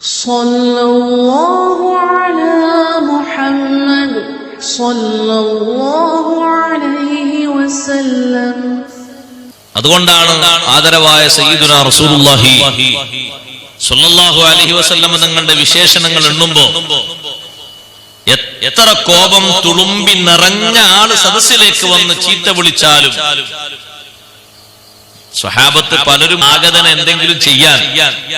صلى الله على محمد صلى الله عليه وسلم അതുകൊണ്ടാണ് ആദരവായ സയ്യിദുന റസൂലുള്ളാഹി സ്വല്ലല്ലാഹു അലൈഹി വസല്ലം തങ്ങളുടെ വിശേഷണങ്ങൾ എണ്ണുമ്പോ എ- എത്ര കോപം തുളുമ്പി നിറഞ്ഞ ആള് സദസ്സിലേക്ക് വന്ന് ചീത്ത വിളിച്ചാലും സ്വഹാബത്ത് പലരും ആഗതന എന്തെങ്കിലും ചെയ്യാൻ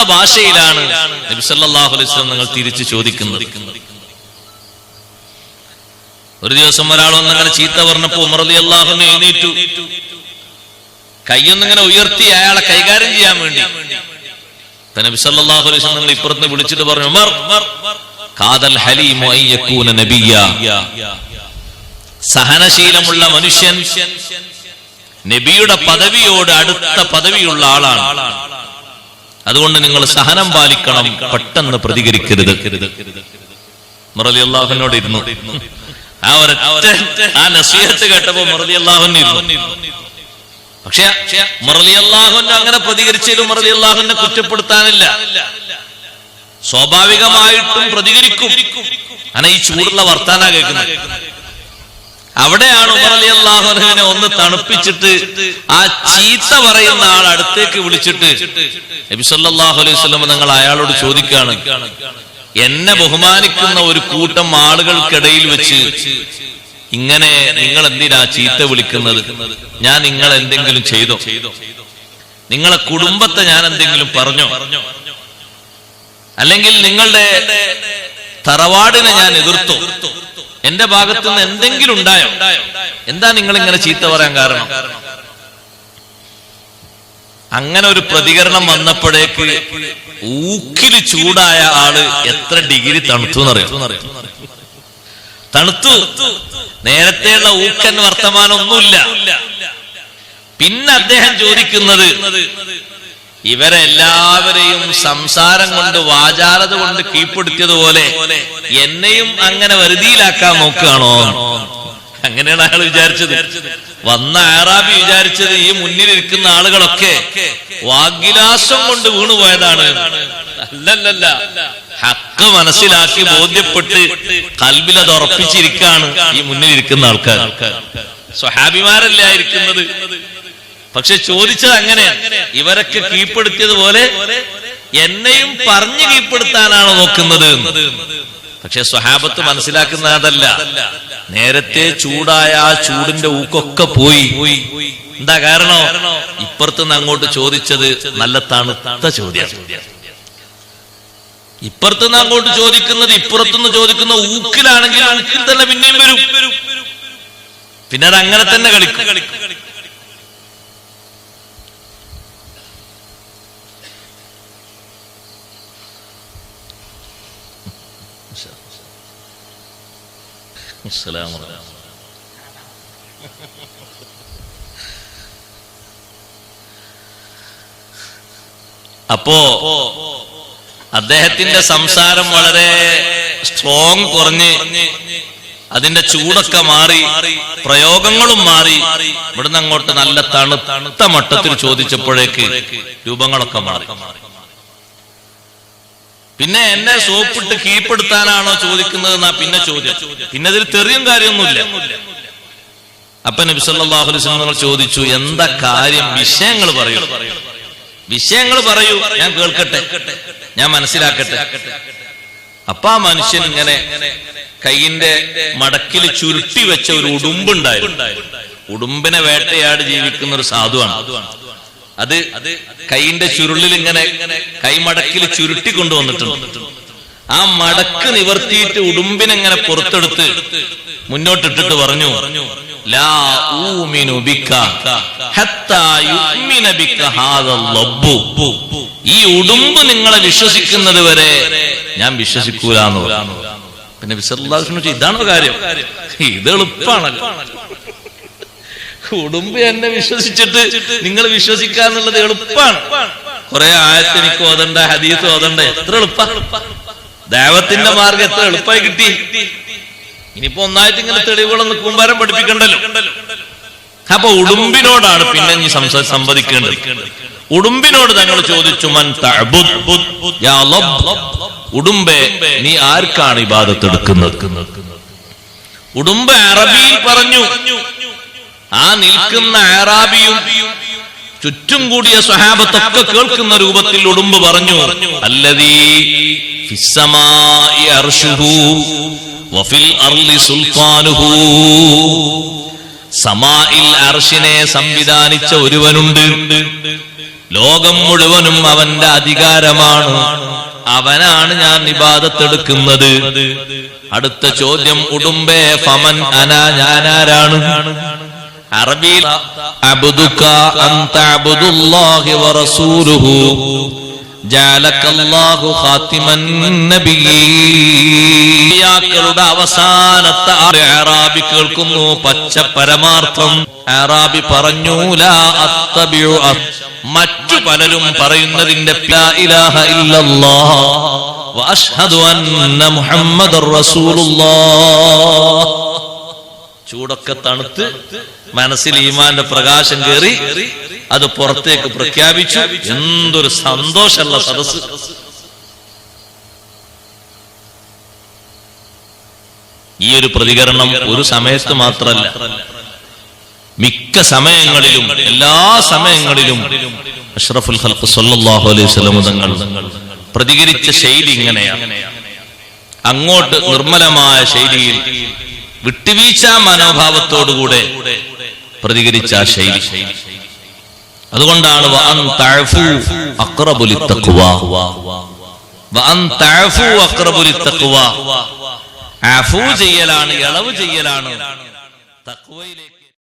ആ ഭാഷയിലാണ് നബി സല്ലല്ലാഹു അലൈഹി വസല്ലം നിങ്ങൾ തിരിച്ചു ചോദിക്കുന്നത്. ഒരു ദിവസം ഒരാൾ വന്നങ്ങനെ ചീത്ത പറഞ്ഞപ്പോ ഉമർ റളിയല്ലാഹു അൻഹു എഴുന്നേറ്റു. കൈയൊന്നിങ്ങനെ ഉയർത്തി അയാളെ കൈകാര്യം ചെയ്യാൻ വേണ്ടി. നബി സല്ലല്ലാഹു അലൈഹി വസല്ലം നിങ്ങൾ ഇപ്പുറത്ത് വിളിച്ചിട്ട് പറഞ്ഞു ഉമർ കാദൽ ഹലീമു അൻ നബിയ്യ. സഹനശീലമുള്ള മനുഷ്യൻ നബിയുടെ പദവിയോട് അടുത്ത പദവിയുള്ള ആളാണ്. അതുകൊണ്ട് നിങ്ങൾ സഹനം പാലിക്കണം പെട്ടെന്ന് പ്രതികരിക്കരുത്. മുറലി അള്ളാഹുവിനോട് ഇരുന്നു. ആ ഒരൊറ്റ ആ നസീഹത്ത് കേട്ടപ്പോ മുറലി അള്ളാഹുവിന് പക്ഷെ മുറലി അള്ളാഹുവിന്റെ അങ്ങനെ പ്രതികരിച്ചാലും മുറലി അള്ളാഹുവിനെ കുറ്റപ്പെടുത്താനില്ല. സ്വാഭാവികമായിട്ടും പ്രതികരിക്കും. അങ്ങനെ ഈ ചൂടുള്ള വർത്താന കേൾക്കുന്നത്. അവിടെയാണ് ഉമർ അലി അള്ളാഹുനെ ഒന്ന് തണുപ്പിച്ചിട്ട് ആ ചീത്ത പറയുന്ന ആൾ അടുത്തേക്ക് വിളിച്ചിട്ട് നബി സല്ലല്ലാഹു അലൈഹി വസല്ലം നിങ്ങൾ അയാളോട് ചോദിക്കുകയാണ് എന്നെ ബഹുമാനിക്കുന്ന ഒരു കൂട്ടം ആളുകൾക്കിടയിൽ വെച്ച് ഇങ്ങനെ നിങ്ങൾ എന്തിനാ ചീത്ത വിളിക്കുന്നത്? ഞാൻ നിങ്ങൾ എന്തെങ്കിലും ചെയ്തോ? നിങ്ങളെ കുടുംബത്തെ ഞാൻ എന്തെങ്കിലും പറഞ്ഞോ? അല്ലെങ്കിൽ നിങ്ങളുടെ തറവാടിനെ ഞാൻ എതിർത്തോ? എന്റെ ഭാഗത്തു നിന്ന് എന്തെങ്കിലും ഉണ്ടായോ? എന്താ നിങ്ങൾ ഇങ്ങനെ ചീത്ത പറയാൻ കാരണം? അങ്ങനെ ഒരു പ്രതികരണം വന്നപ്പോഴേക്ക് ഊക്കിൽ ചൂടായ ആൾ എത്ര ഡിഗ്രി തണുത്തു എന്നറിയാം തണുത്തു നേരത്തെയുള്ള ഊക്കൻ വർത്തമാനം ഒന്നുമില്ല പിന്നെ അദ്ദേഹം ചോദിക്കുന്നത് ഇവരെല്ലാവരെയും സംസാരം കൊണ്ട് വാചാലത കൊണ്ട് കീഴ്പ്പെടുത്തിയതുപോലെ എന്നെയും അങ്ങനെ വരുതിയിലാക്കാൻ നോക്കുകയാണോ? അങ്ങനെയാണ് അയാൾ വിചാരിച്ചത്. വന്ന ആറാബി വിചാരിച്ചത് ഈ മുന്നിൽ ഇരിക്കുന്ന ആളുകളൊക്കെ വാഗ്വിലാസം കൊണ്ട് വീണുപോയതാണ് അല്ലല്ലല്ല. ഹക്ക് മനസ്സിലാക്കി ബോധ്യപ്പെട്ട് കൽബിലത് ഉറപ്പിച്ചിരിക്കാണ് ഈ മുന്നിൽ ഇരിക്കുന്ന ആൾക്കാർ. സ്വഹാബിമാരല്ല ഇരിക്കുന്നത് പക്ഷെ ചോദിച്ചത് അങ്ങനെ ഇവരൊക്കെ കീഴ്പ്പെടുത്തിയതുപോലെ എന്നെയും പറഞ്ഞു കീഴ്പ്പെടുത്താനാണ് നോക്കുന്നത്? പക്ഷെ സ്വഹാബത്ത് മനസ്സിലാക്കുന്ന അതല്ല. നേരത്തെ ചൂടായ ആ ചൂടിന്റെ ഊക്കൊക്കെ പോയി. എന്താ കാരണം? ഇപ്പുറത്തുനിന്ന് അങ്ങോട്ട് ചോദിച്ചത് നല്ല തണുത്ത ചോദ്യം. ഇപ്പുറത്തുനിന്ന് അങ്ങോട്ട് ചോദിക്കുന്നത് ഇപ്പുറത്തുനിന്ന് ചോദിക്കുന്ന ഊക്കിലാണെങ്കിൽ ഊക്കിൽ തന്നെ പിന്നെയും വരും. പിന്നെ അത് അങ്ങനെ തന്നെ കളിക്കും. അപ്പോ അദ്ദേഹത്തിന്റെ സംസാരം വളരെ സ്ട്രോങ് കുറഞ്ഞ് അതിന്റെ ചൂടൊക്കെ മാറി പ്രയോഗങ്ങളും മാറി. ഇവിടുന്ന് അങ്ങോട്ട് നല്ല തണുത്ത മട്ടത്തിൽ ചോദിച്ചപ്പോഴേക്ക് രൂപങ്ങളൊക്കെ മാറി. പിന്നെ എന്നെ സോപ്പിട്ട് കീപ്പെടുത്താനാണോ ചോദിക്കുന്നത് എന്നാ പിന്നെ ചോദ്യം. പിന്നെ അതിൽ തെറിയും കാര്യമൊന്നുമില്ല. അപ്പൊ നബി അലൈഹി വസല്ലം ചോദിച്ചു എന്താ കാര്യം? വിഷയങ്ങൾ പറയൂ. വിഷയങ്ങൾ പറയൂ. ഞാൻ കേൾക്കട്ടെ. ഞാൻ മനസ്സിലാക്കട്ടെ. അപ്പൊ ആ മനുഷ്യൻ ഇങ്ങനെ കൈയിന്റെ മടക്കിൽ ചുരുട്ടി വെച്ച ഒരു ഉടുമ്പുണ്ടായിരുന്നു. ഉടുമ്പിനെ വേട്ടയാടി ജീവിക്കുന്ന ഒരു സാധുവാണ്. അത് കൈയിന്റെ ചുരുളിൽ ഇങ്ങനെ കൈമടക്കിൽ ചുരുട്ടി കൊണ്ടുവന്നിട്ടുണ്ട്. ആ മടക്ക് നിവർത്തിയിട്ട് ഉടുമ്പിനെങ്ങനെ പുറത്തെടുത്ത് മുന്നോട്ടിട്ടിട്ട് പറഞ്ഞു ലാ ഹത്താ ലബ്ബു. ഈ ഉടുമ്പ് നിങ്ങളെ വിശ്വസിക്കുന്നത് വരെ ഞാൻ വിശ്വസിക്കൂലെന്ന് പറഞ്ഞു. പിന്നെ വിശ്വസിച്ചു ഇതാണോ കാര്യം? ഇത് എളുപ്പാണല്ലോ. കുടുംബം എന്നെ വിശ്വസിച്ചിട്ട് നിങ്ങൾ വിശ്വസിക്കാന്നുള്ളത് എളുപ്പമാണ് കുറെ ആയത്ത് എനിക്ക് ഓതണ്ട ഹദീസ് ഓതണ്ട? എത്ര എളുപ്പ? ദേവത്തിന്റെ മാർഗം എത്ര എളുപ്പമായി കിട്ടി. ഇനിയിപ്പോ ഒന്നായിട്ട് ഇങ്ങനെ തെളിവുകളൊന്ന് കൂമ്പാരം പഠിപ്പിക്കണ്ടല്ലോ. അപ്പൊ ഉടുമ്പിനോടാണ് പിന്നെ നീ സംസാ സംവദിക്കേണ്ടത്. ഉടുമ്പിനോട് തങ്ങൾ ചോദിച്ചു മൻ ഉടുമ്പെ നീ ആർക്കാണ് ഇബാദത്ത് എടുക്കുന്നത്? ഉടുമ്പ് അറബിയിൽ പറഞ്ഞു ആ നിൽക്കുന്ന ആറാബിയും ചുറ്റും കൂടിയ സ്വഹാബത്തൊക്കെ കേൾക്കുന്ന രൂപത്തിൽ ഉടുമ്പ് പറഞ്ഞു അല്ലതീ സമായിൽ അർഷിനെ സംവിധാനിച്ച ഒരുവനുണ്ട്. ലോകം മുഴുവനും അവന്റെ അധികാരമാണ്. അവനാണ് ഞാൻ നിബാദത്തെടുക്കുന്നത് അടുത്ത ചോദ്യം ഉടുമ്പേ ഫമൻ അന ഞാനാരാണ്? അറബിയിൽ അബ്ദുക അൻത അബ്ദുല്ലാഹി വറസൂലുഹു ജാലക്കല്ലാഹു ഖാത്തിമൻ നബിയ്യാക്കളുടെ അവസാനത്തെ അറാബി കേൾക്കുന്നു പച്ച പരമാർത്ഥം. അറാബി പറഞ്ഞു ലാ അത്തബിഉ മറ്റു പലരും പറയുന്നതിന്റെ ലാ ഇലാഹ ഇല്ലല്ലാഹ്. വഅഷ്ഹദു അന്ന മുഹമ്മദർ റസൂലുള്ളാഹ്. ചൂടൊക്കെ തണുത്ത് മനസ്സിൽ ഈമാന്റെ പ്രകാശം കയറി അത് പുറത്തേക്ക് പ്രഖ്യാപിച്ചു. എന്തൊരു സന്തോഷമുള്ള സദസ് ഈ ഒരു പ്രതികരണം ഒരു സമയത്ത് മാത്രമല്ല മിക്ക സമയങ്ങളിലും എല്ലാ സമയങ്ങളിലും അഷ്റഫുൽ ഹൽഫ് സല്ലാഹു അലൈഹി വസല്ലം തങ്ങൾ പ്രതികരിച്ച ശൈലി ഇങ്ങനെയാണ്. അങ്ങോട്ട് നിർമ്മലമായ ശൈലിയിൽ വിട്ടുവീഴ്ച മനോഭാവത്തോടുകൂടെ പ്രതികരിച്ച ശൈലി. അതുകൊണ്ടാണ് ചെയ്യലാണ് ഇളവ് ചെയ്യലാണ് തഖ്വയിലേക്ക്